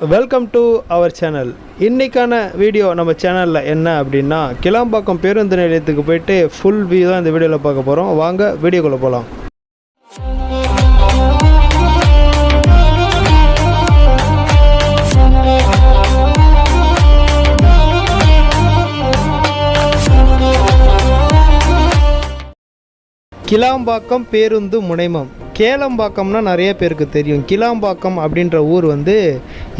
Welcome to our channel இன்றைக்கான video நம்ம சேனலில் என்ன அப்படின்னா கிளாம்பாக்கம் பேருந்து நிலையத்துக்கு போயிட்டு ஃபுல் வியூ தான் இந்த வீடியோவில் பார்க்க போகிறோம் வாங்க வீடியோக்குள்ளே போகலாம் கிளாம்பாக்கம் பேருந்து முனைமம். கேளம்பாக்கம்னா நிறைய பேருக்கு தெரியும். கிளாம்பாக்கம் அப்படின்ற ஊர் வந்து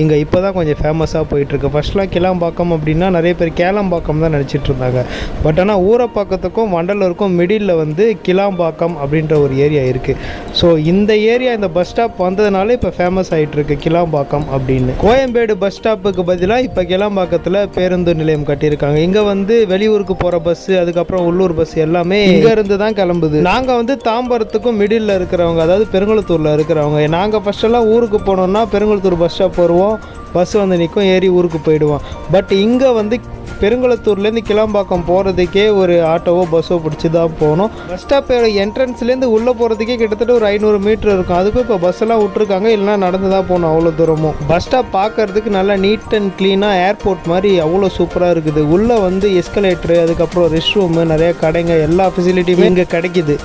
இங்கே இப்போ தான் கொஞ்சம் ஃபேமஸாக போயிட்டுருக்கு. ஃபர்ஸ்ட்லாம் கிளாம்பாக்கம் அப்படின்னா நிறைய பேர் கேளம்பாக்கம் தான் நினச்சிட்டு இருந்தாங்க. பட் ஆனால் ஊரப்பாக்கத்துக்கும் வண்டலூருக்கும் மிடில் வந்து கிளாம்பாக்கம் அப்படின்ற ஒரு ஏரியா இருக்குது ஸோ இந்த ஏரியா இந்த பஸ் ஸ்டாப் வந்ததுனால இப்போ ஃபேமஸ் ஆகிட்டுருக்கு கிளாம்பாக்கம் அப்படின்னு. கோயம்பேடு பஸ் ஸ்டாப்புக்கு பதிலாக இப்போ கிளாம்பாக்கத்தில் பேருந்து நிலையம் கட்டியிருக்காங்க. இங்கே வந்து வெளியூருக்கு போகிற பஸ்ஸு அதுக்கப்புறம் உள்ளூர் பஸ் எல்லாமே இங்கே இருந்து தான் கிளம்புது. நாங்கள் வந்து தாம்பரத்துக்கும் மிடில் இருக்கிறவங்க அதாவது பெருங்குளத்தூரில் இருக்கிறவங்க. நாங்கள் ஃபஸ்ட்டெல்லாம் ஊருக்கு போனோம்னா பெருங்குளத்தூர் பஸ் ஸ்டாப் வருவோம் பஸ் வந்து நிற்கும் ஏறி ஊருக்கு போயிடுவோம். பட் இங்கே வந்து பெருங்குளத்தூர்லேருந்து கிளம்பாக்கம் போகிறதுக்கே ஒரு ஆட்டோவோ பஸ்ஸோ பிடிச்சி தான் போகணும். பஸ் ஸ்டாப்போட என்ட்ரன்ஸ்லேருந்து உள்ளே போகிறதுக்கே கிட்டத்தட்ட ஒரு ஐநூறு மீட்டர் இருக்கும். அதுக்கும் இப்போ பஸ்ஸெல்லாம் விட்ருக்காங்க இல்லைனா நடந்து தான் போகணும் அவ்வளோ தூரமும். பஸ் ஸ்டாப் பார்க்கறதுக்கு நல்லா நீட் அண்ட் க்ளீனாக ஏர்போர்ட் மாதிரி அவ்வளோ சூப்பராக இருக்குது. உள்ளே வந்து எஸ்கலேட்டரு அதுக்கப்புறம் ரெஸ்ட் ரூமு நிறைய கடைங்க எல்லா ஃபெசிலிட்டியுமே இங்கே கிடைக்குது.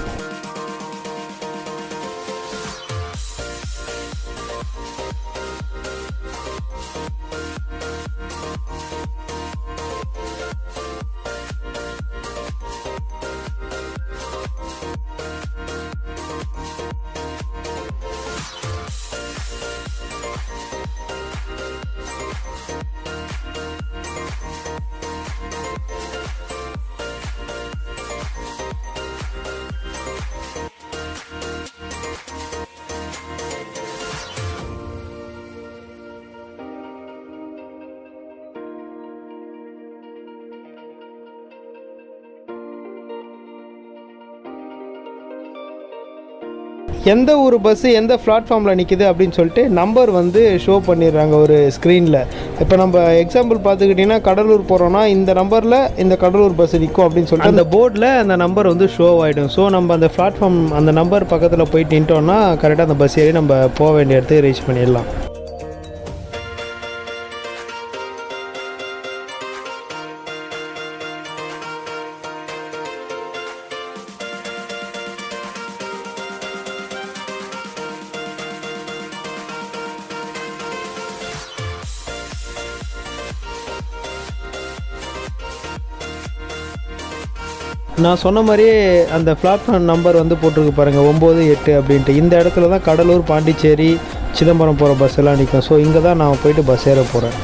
எந்த ஒரு பஸ்ஸு எந்த பிளாட்ஃபார்மில் நிற்கிது அப்படின்னு சொல்லிட்டு நம்பர் வந்து ஷோ பண்ணிடுறாங்க ஒரு ஸ்க்ரீனில் இப்போ நம்ம எக்ஸாம்பிள் பார்த்துக்கிட்டிங்கன்னா கடலூர் போகிறோன்னா இந்த நம்பரில் இந்த கடலூர் பஸ் நிற்கும் அப்படின்னு சொல்லிட்டு அந்த போர்டில் அந்த நம்பர் வந்து ஷோ ஆகிடும் ஸோ நம்ம அந்த பிளாட்ஃபார்ம் அந்த நம்பர் பக்கத்தில் போயிட்டு நின்ட்டோம்னா கரெக்டாக அந்த பஸ் ஏறி நம்ம போக வேண்டிய இடத்துக்கு ரீச் பண்ணிடலாம். நான் சொன்ன மாதிரியே அந்த பிளாட்ஃபார்ம் நம்பர் வந்து போட்டிருக்கு பாருங்கள் ஒம்பது எட்டு அப்படின்ட்டு. இந்த இடத்துல தான் கடலூர் பாண்டிச்சேரி சிதம்பரம் போகிற பஸ் எல்லாம் நிற்கும் ஸோ இங்கே தான் நான் போயிட்டு பஸ் ஏற போகிறேன்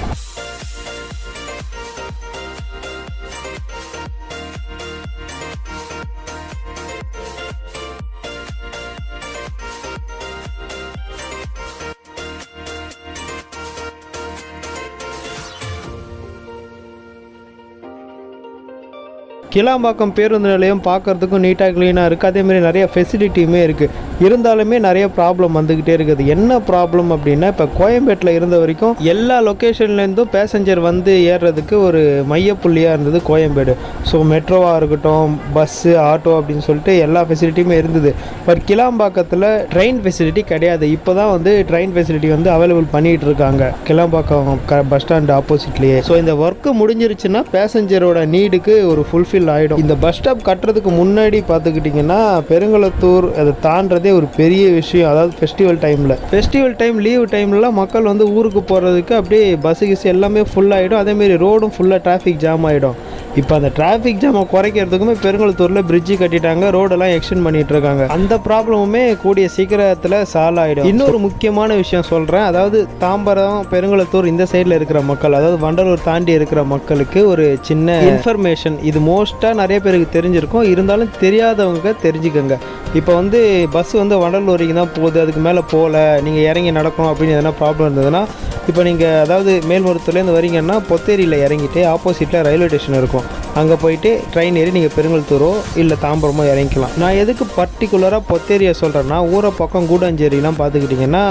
கிளாம்பாக்கம் பேருந்து நிலையம் பார்க்கறதுக்கும் நீட்டாக க்ளீனாக இருக்குது அதேமாதிரி நிறைய ஃபெசிலிட்டியுமே இருக்குது இருந்தாலுமே நிறைய ப்ராப்ளம் வந்துக்கிட்டே இருக்குது. என்ன ப்ராப்ளம் அப்படின்னா இப்போ கோயம்பேட்டில் இருந்த வரைக்கும் எல்லா லொக்கேஷன்லேருந்தும் பேசஞ்சர் வந்து ஏறுறதுக்கு ஒரு மையப்புள்ளியாக இருந்தது கோயம்பேடு. ஸோ மெட்ரோவாக இருக்கட்டும் பஸ்ஸு ஆட்டோ அப்படின்னு சொல்லிட்டு எல்லா ஃபெசிலிட்டியுமே இருந்தது. பட் கிளாம்பாக்கத்தில் ட்ரெயின் ஃபெசிலிட்டி கிடையாது. இப்போ தான் வந்து ட்ரெயின் ஃபெசிலிட்டி வந்து அவைலபிள் பண்ணிகிட்டு இருக்காங்க. கிளாம்பாக்கம் க பஸ் ஸ்டாண்ட் ஆப்போசிட்லேயே ஸோ இந்த ஒர்க்கு முடிஞ்சிருச்சுன்னா பேசஞ்சரோட நீடுக்கு ஒரு ஃபுல்ஃபில் ஆகிடும் இந்த பஸ் ஸ்டாப் கட்டுறதுக்கு முன்னாடி பார்த்துக்கிட்டிங்கன்னா பெருங்குளத்தூர் அதை தாண்டதே ஒரு பெரிய விஷயம். அதாவது ஃபெஸ்டிவல் டைமில் ஃபெஸ்டிவல் டைம் லீவ் டைம்லலாம் மக்கள் வந்து ஊருக்கு போகிறதுக்கு அப்படியே பஸ்ஸு கிஸ் எல்லாமே ஃபுல்லாகிடும் அதேமாரி ரோடும் ஃபுல்லாக டிராஃபிக் ஜாம் ஆகிடும் இப்போ அந்த டிராஃபிக் ஜாமை குறைக்கிறதுக்குமே பெருங்கலத்தூரில் பிரிட்ஜு கட்டிட்டாங்க. ரோடெல்லாம் எக்ஸ்டெண்ட் பண்ணிட்டு இருக்காங்க. அந்த ப்ராப்ளமுமே கூடிய சீக்கிரத்தில் சால்வ் ஆகிடும் இன்னொரு முக்கியமான விஷயம் சொல்கிறேன் அதாவது தாம்பரம் பெருங்கலத்தூர் இந்த சைடில் இருக்கிற மக்கள் அதாவது வண்டலூர் தாண்டி இருக்கிற மக்களுக்கு ஒரு சின்ன இன்ஃபர்மேஷன் இது மோஸ்ட்டாக நிறைய பேருக்கு தெரிஞ்சிருக்கும். இருந்தாலும் தெரியாதவங்க தெரிஞ்சுக்கோங்க. இப்போ வந்து பஸ் வந்து வண்டலூர் வரைக்கும் தான் போகுது அதுக்கு மேலே போகல நீங்கள் இறங்கி நடக்கணும் அப்படின்னு எதனா ப்ராப்ளம் இருந்ததுன்னா இப்போ நீங்கள் அதாவது மேல்மருத்துவலேருந்து வரீங்கன்னா பொத்தேரியில் இறங்கிட்டு ஆப்போசிட்டில் ரயில்வே ஸ்டேஷன் இருக்கும். அங்கே போயிட்டு ட்ரெயின் ஏறி நீங்கள் பெருங்கல்தூரோ இல்லை தாம்பரமோ இறங்கிக்கலாம். நான் எதுக்கு பர்டிகுலராக பொத்தேரியை சொல்கிறேன்னா ஊரை பக்கம் கூடாஞ்சேரிலாம் பார்த்துக்கிட்டிங்கன்னா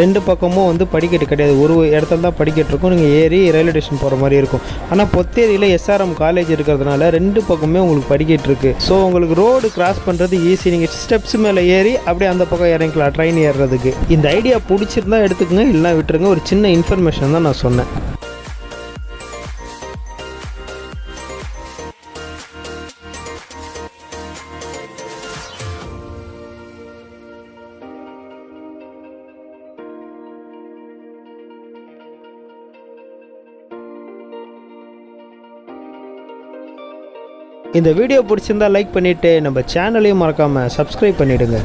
ரெண்டு பக்கமும் வந்து படிக்கட்டு கிடையாது. ஒரு இடத்துல தான் படிக்கட்டு இருக்கும். நீங்கள் ஏறி ரயில்வே ஸ்டேஷன் போகிற மாதிரி இருக்கும். ஆனால் பொத்தேரியில் எஸ்ஆர்எம் காலேஜ் இருக்கிறதுனால ரெண்டு பக்கமே உங்களுக்கு படிக்கட்டு இருக்குது ஸோ உங்களுக்கு ரோடு கிராஸ் பண்ணுறது ஈஸி நீங்கள் ஸ்டெப்ஸ் மேலே ஏறி அப்படியே அந்த பக்கம் இறங்கிக்கலாம் ட்ரெயின் ஏறுறதுக்கு. இந்த ஐடியா பிடிச்சிருந்தா எடுத்துக்கங்க இல்லைனா விட்டுருங்க. ஒரு சின்ன இன்ஃபர்மேஷன் தான் நான் சொன்னேன். இந்த வீடியோ பிடிச்சிருந்தா லைக் பண்ணிவிட்டு நம்ம சேனலையும் மறக்காமல் சப்ஸ்கிரைப் பண்ணிவிடுங்க